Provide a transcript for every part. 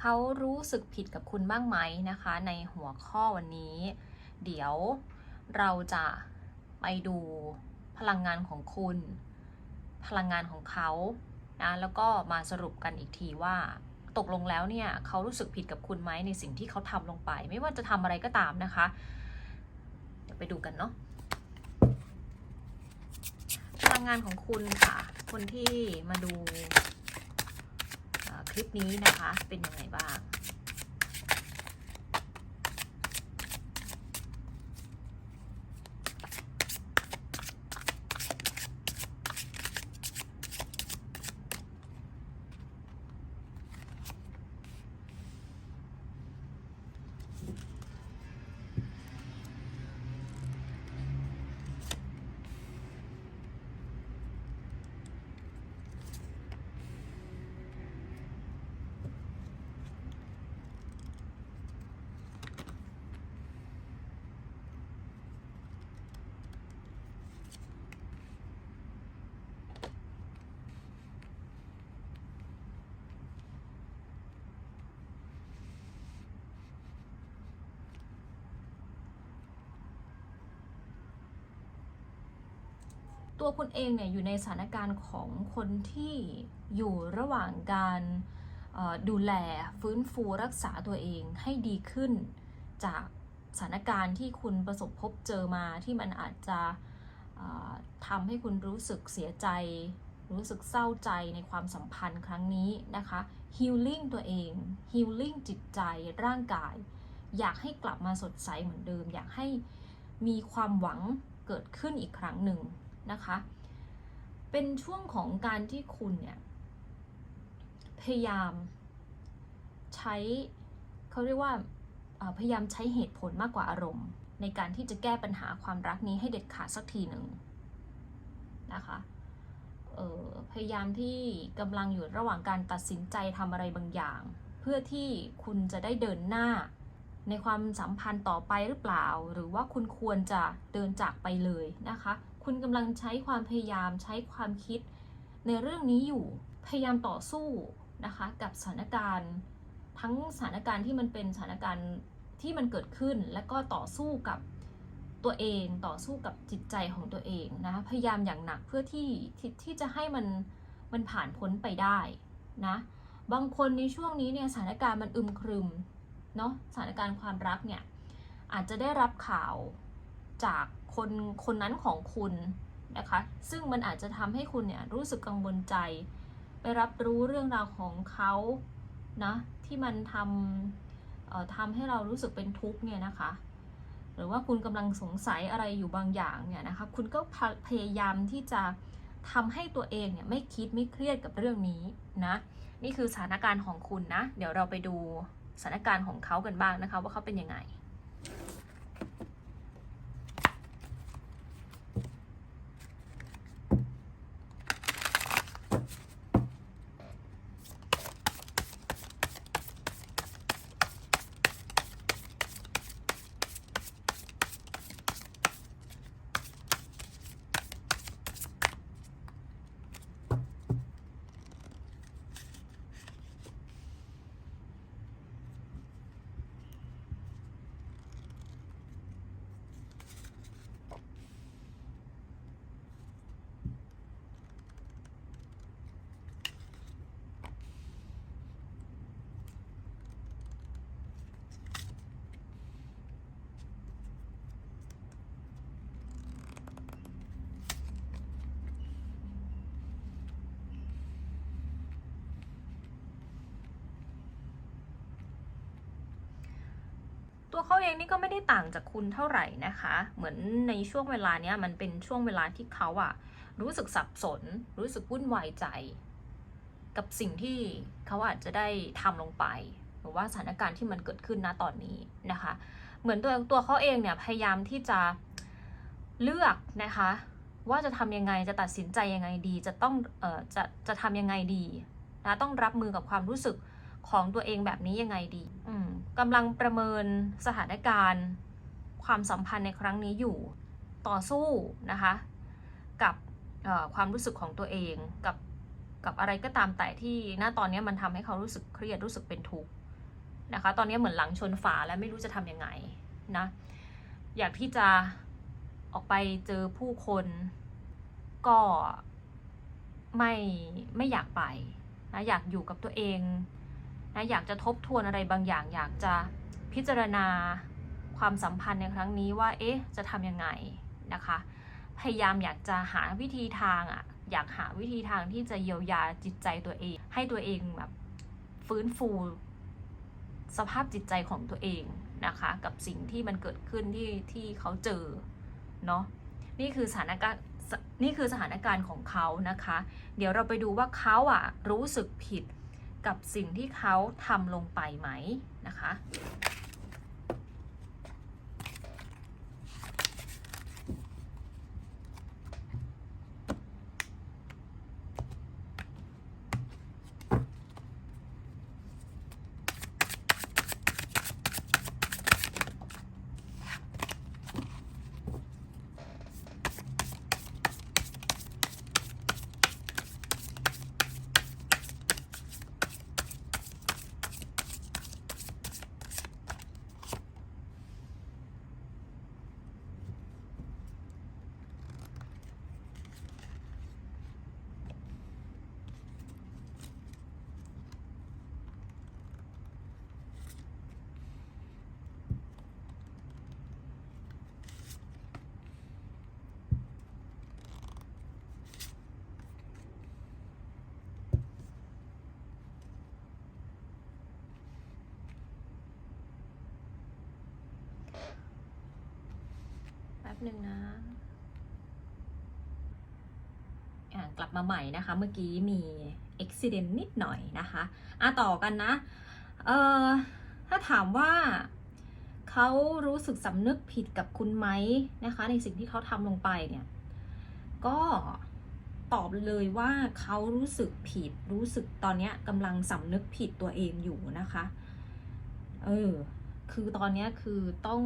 เขารู้สึกผิดกับคุณบ้างไหมนะคะ ในหัวข้อวันนี้ เดี๋ยวเราจะไปดูพลังงานของคุณ พลังงานของเขานะแล้วก็มาสรุปกันอีกทีว่า ตกลงแล้วเนี่ยเขารู้สึกผิดกับคุณไหมในสิ่งที่เขาทำลงไป ไม่ว่าจะทำอะไรก็ตามนะคะ เดี๋ยวไปดูกันเนาะพลังงานของคุณค่ะ คนที่มาดู คลิปนี้นะคะ เป็นยังไงบ้าง ตัวคุณเองเนี่ยอยู่ในสถานการณ์ของคนที่อยู่ระหว่างการดูแลฟื้นฟูรักษาตัวเองให้ดีขึ้น จากสถานการณ์ที่คุณประสบพบเจอมาที่มันอาจจะทำให้คุณรู้สึกเสียใจ รู้สึกเศร้าใจในความสัมพันธ์ครั้งนี้นะคะ healing ตัวเอง healing จิตใจร่างกาย อยากให้กลับมาสดใสเหมือนเดิม อยากให้มีความหวังเกิดขึ้นอีกครั้งหนึ่ง นะคะ เป็นช่วงของการที่คุณเนี่ย พยายามใช้เขาเรียกว่าพยายามใช้เหตุผลมากกว่าอารมณ์ ในการที่จะแก้ปัญหาความรักนี้ให้เด็ดขาดสักทีหนึ่งนะคะออพยายามที่กำลังอยู่ระหว่างการตัดสินใจทำอะไรบางอย่าง เพื่อที่คุณจะได้เดินหน้า ในความสัมพันธ์ต่อไปหรือเปล่า หรือว่าคุณควรจะเดินจากไปเลยนะคะ คุณกำลังใช้ความพยายามใช้ความคิด ในเรื่องนี้อยู่พยายามต่อสู้นะคะกับสถานการณ์ ทั้งสถานการณ์ที่มันเป็นสถานการณ์ที่มันเกิดขึ้น และก็ต่อสู้กับตัวเองต่อสู้กับจิตใจของตัวเองนะคะพยายามอย่างหนักเพื่อที่ที่ที่จะให้มันมันผ่านพ้นไปได้นะบางคนในช่วงนี้เนี่ยสถานการณ์มันอึมครึมเนาะสถานการณ์ความรักเนี่ยอาจจะได้รับข่าวจาก คนคนนั้นของคุณนะคะ ซึ่งมันอาจจะทำให้คุณเนี่ยรู้สึกกังวลใจ ไปรับรู้เรื่องราวของเขานะที่มันทำเอ่อทำให้เรารู้สึกเป็นทุกข์เนี่ยนะคะ หรือว่าคุณกำลังสงสัยอะไรอยู่บางอย่างเนี่ยนะคะ คุณก็พพยายามที่จะทำให้ตัวเองเนี่ยไม่คิดไม่เครียดกับเรื่องนี้นะนี่คือสถานการณ์ของคุณนะ เดี๋ยวเราไปดูสถานการณ์ของเขากันบ้างนะคะ ว่าเขาเป็นยังไง ตัวเขาเองนี่ก็ไม่ได้ต่างจากคุณเท่าไหร่นะคะ เหมือนในช่วงเวลาเนี้ยมันเป็นช่วงเวลาที่เขาอะรู้สึกสับสน รู้สึกวุ่นวายใจ กับสิ่งที่เขาอาจจะได้ทำลงไป หรือว่าสถานการณ์ที่มันเกิดขึ้นณตอนนี้นะคะ เหมือนตัวตัวเขาเองเนี่ยพยายามที่จะเลือกนะคะ ว่าจะทำยังไงจะตัดสินใจยังไงดี จะต้องเอ่อจะจะทำยังไงดีนะต้องรับมือกับความรู้สึกของตัวเองแบบนี้ยังไงดี อืม กำลังประเมินสถานการณ์ ความสัมพันธ์ในครั้งนี้อยู่ ต่อสู้นะคะกับความรู้สึกของตัวเองกับกับอะไรก็ตามแต่ที่ณตอนนี้มันทำให้เขารู้สึกเครียดรู้สึกเป็นทุกข์นะคะ ตอนนี้เหมือนหลังชนฝาแล้วไม่รู้จะทำยังไงนะอยากที่จะออกไปเจอผู้คนก็ไม่ไม่อยากไปนะอยากอยู่กับตัวเอง นะอยากจะทบทวนอะไรบางอย่าง อยากจะพิจารณาความสัมพันธ์ในครั้งนี้ว่า เอ๊ะ จะทำยังไงนะคะ พยายามอยากจะหาวิธีทางอะ่ะอยากหาวิธีทางที่จะเยียวยาจิตใจตัวเอง ให้ตัวเองแบบฟื้นฟูสภาพจิตใจของตัวเองนะคะ กับสิ่งที่มันเกิดขึ้นที่ที่เขาเจอเนาะนี่คือสถานการณ์นี่คือสถานการณ์ของเขานะคะ เดี๋ยวเราไปดูว่าเขาอะรู้สึกผิด กับสิ่งที่เขาทำลงไปไหมนะคะ นึ่งนะอะกลับมาใหม่นะคะ เมื่อกี้มีอุบิเหตุนิดหน่อยนะคะอะต่อกันนะเอ่อถ้าถามว่าเขารู้สึกสำนึกผิดกับคุณไหมนะคะ ในสิ่งที่เขาทำลงไปเนี่ย ก็ตอบเลยว่าเขารู้สึกผิดรู้สึกตอนนี้กำลังสำนึกผิดตัวเองอยู่นะคะ เออ คือตอนนี้คือต้อง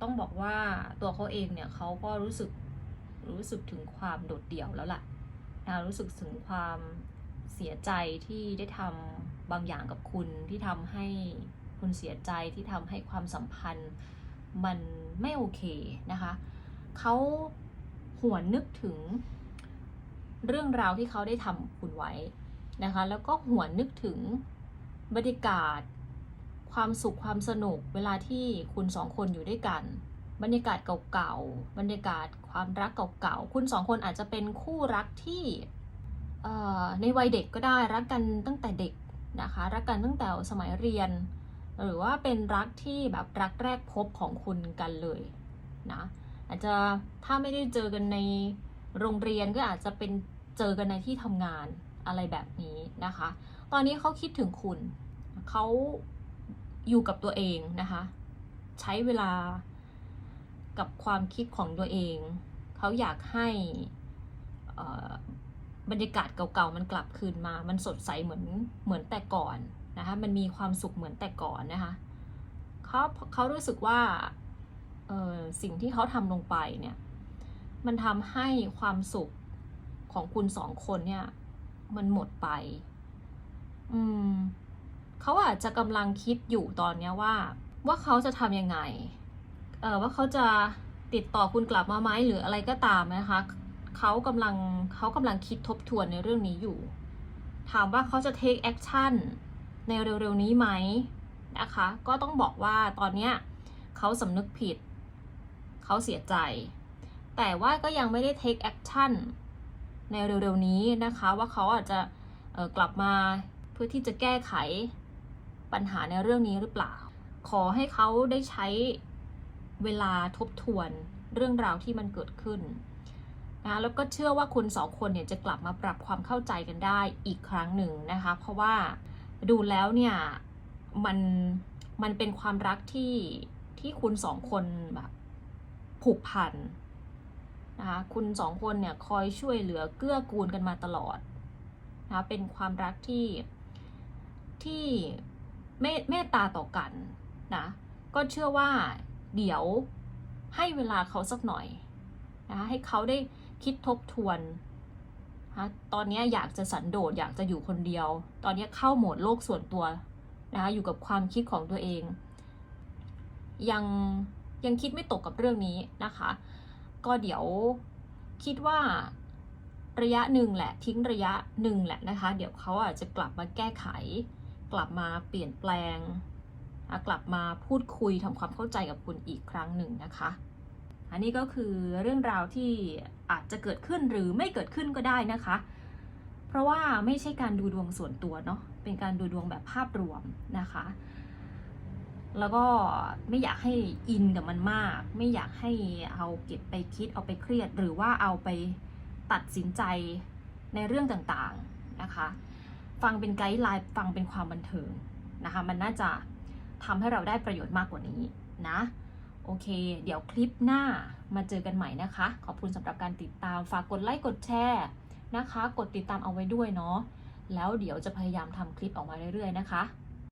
ต้องบอกว่าตัวเขาเองเนี่ยเขาก็รู้สึกรู้สึกถึงความโดดเดี่ยวแล้วล่ะนะรู้สึกถึงความเสียใจที่ได้ทำบางอย่างกับคุณที่ทำให้คุณเสียใจที่ทำให้ความสัมพันธ์มันไม่โอเคนะคะเขาหวนนึกถึงเรื่องราวที่เขาได้ทำคุณไว้นะคะ แล้วก็หวนนึกถึงบรรยากาศ ความสุขความสนุกเวลาที่คุณสองคนอยู่ด้วยกัน บรรยากาศเก่าๆบรรยากาศความรักเก่าๆคุณสองคนอาจจะเป็นคู่รักที่ในวัยเด็กก็ได้รักกันตั้งแต่เด็กนะคะรักกันตั้งแต่สมัยเรียน หรือว่าเป็นรักที่แบบรักแรกพบของคุณกันเลยนะอาจจะถ้าไม่ได้เจอกันในโรงเรียนก็อาจจะเป็นเจอกันในที่ทำงานอะไรแบบนี้นะคะ ตอนนี้เขาคิดถึงคุณเขา อยู่กับตัวเองนะคะ ใช้เวลากับความคิดของตัวเอง เขาอยากให้บรรยากาศเก่าๆมันกลับคืนมา มันสดใสเหมือนเหมือนแต่ก่อนนะคะ มันมีความสุขเหมือนแต่ก่อนนะคะเขาเขารู้สึกว่าสิ่งที่เขาทำลงไปเนี่ย มันทำให้ความสุขของคุณสองคนเนี่ย มันหมดไป อืม เขาอาจจะกำลังคิดอยู่ตอนเนี้ยว่า ว่าเขาจะทำยังไง เออว่าเขาจะติดต่อคุณกลับมาไหมหรืออะไรก็ตามนะคะเขากำลังเขากำลังคิดทบทวนในเรื่องนี้อยู่ ถามว่าเขาจะ take action ในเร็วๆนี้ไหมนะคะ ก็ต้องบอกว่าตอนเนี้ยเขาสำนึกผิด เขาเสียใจ แต่ว่าก็ยังไม่ได้ take action ในเร็วๆนี้นะคะ ว่าเขาอาจจะกลับมาเพื่อที่จะแก้ไข ปัญหาในเรื่องนี้หรือเปล่า ขอให้เขาได้ใช้เวลาทบทวนเรื่องราวที่มันเกิดขึ้นนะแล้วก็เชื่อว่าคุณสองคนเนี่ยจะกลับมาปรับความเข้าใจกันได้อีกครั้งหนึ่งนะคะ เพราะว่าดูแล้วเนี่ยมันมันเป็นความรักที่ที่คุณสองคนแบบผูกพันนะคะคุณสองคนเนี่ยคอยช่วยเหลือเกื้อกูลกันมาตลอดนะคะเป็นความรักที่ที่ เมตตตาต่อกันนะก็เชื่อว่าเดี๋ยวให้เวลาเขาสักหน่อยนะคะให้เขาได้คิดทบทวนนะตอนนี้อยากจะสันโดษอยากจะอยู่คนเดียว ตอนนี้เข้าโหมดโลกส่วนตัวนะคะอยู่กับความคิดของตัวเอง ยังยังคิดไม่ตกกับเรื่องนี้นะคะ ก็เดี๋ยวคิดว่าระยะหนึ่งแหละทิ้งระยะหนึ่งแหละนะคะ เดี๋ยวเขาอาจจะกลับมาแก้ไข กลับมาเปลี่ยนแปลง กลับมาพูดคุยทำความเข้าใจกับคุณอีกครั้งหนึ่งนะคะ อันนี้ก็คือเรื่องราวที่อาจจะเกิดขึ้นหรือไม่เกิดขึ้นก็ได้นะคะ เพราะว่าไม่ใช่การดูดวงส่วนตัวเนาะ เป็นการดูดวงแบบภาพรวมนะคะ แล้วก็ไม่อยากให้อินกับมันมาก ไม่อยากให้เอาเก็บไปคิดเอาไปเครียด หรือว่าเอาไปตัดสินใจในเรื่องต่างๆนะคะ ฟังเป็นไกด์ไลน์ฟังเป็นความบันเทิงนะคะมันน่าจะทำให้เราได้ประโยชน์มากกว่านี้นะโอเค เดี๋ยวคลิปหน้ามาเจอกันใหม่นะคะ ขอบคุณสำหรับการติดตามฝากกดไลค์กดแชร์นะคะ กดติดตามเอาไว้ด้วยเนาะแล้วเดี๋ยวจะพยายามทำคลิปออกมาเรื่อยๆนะคะ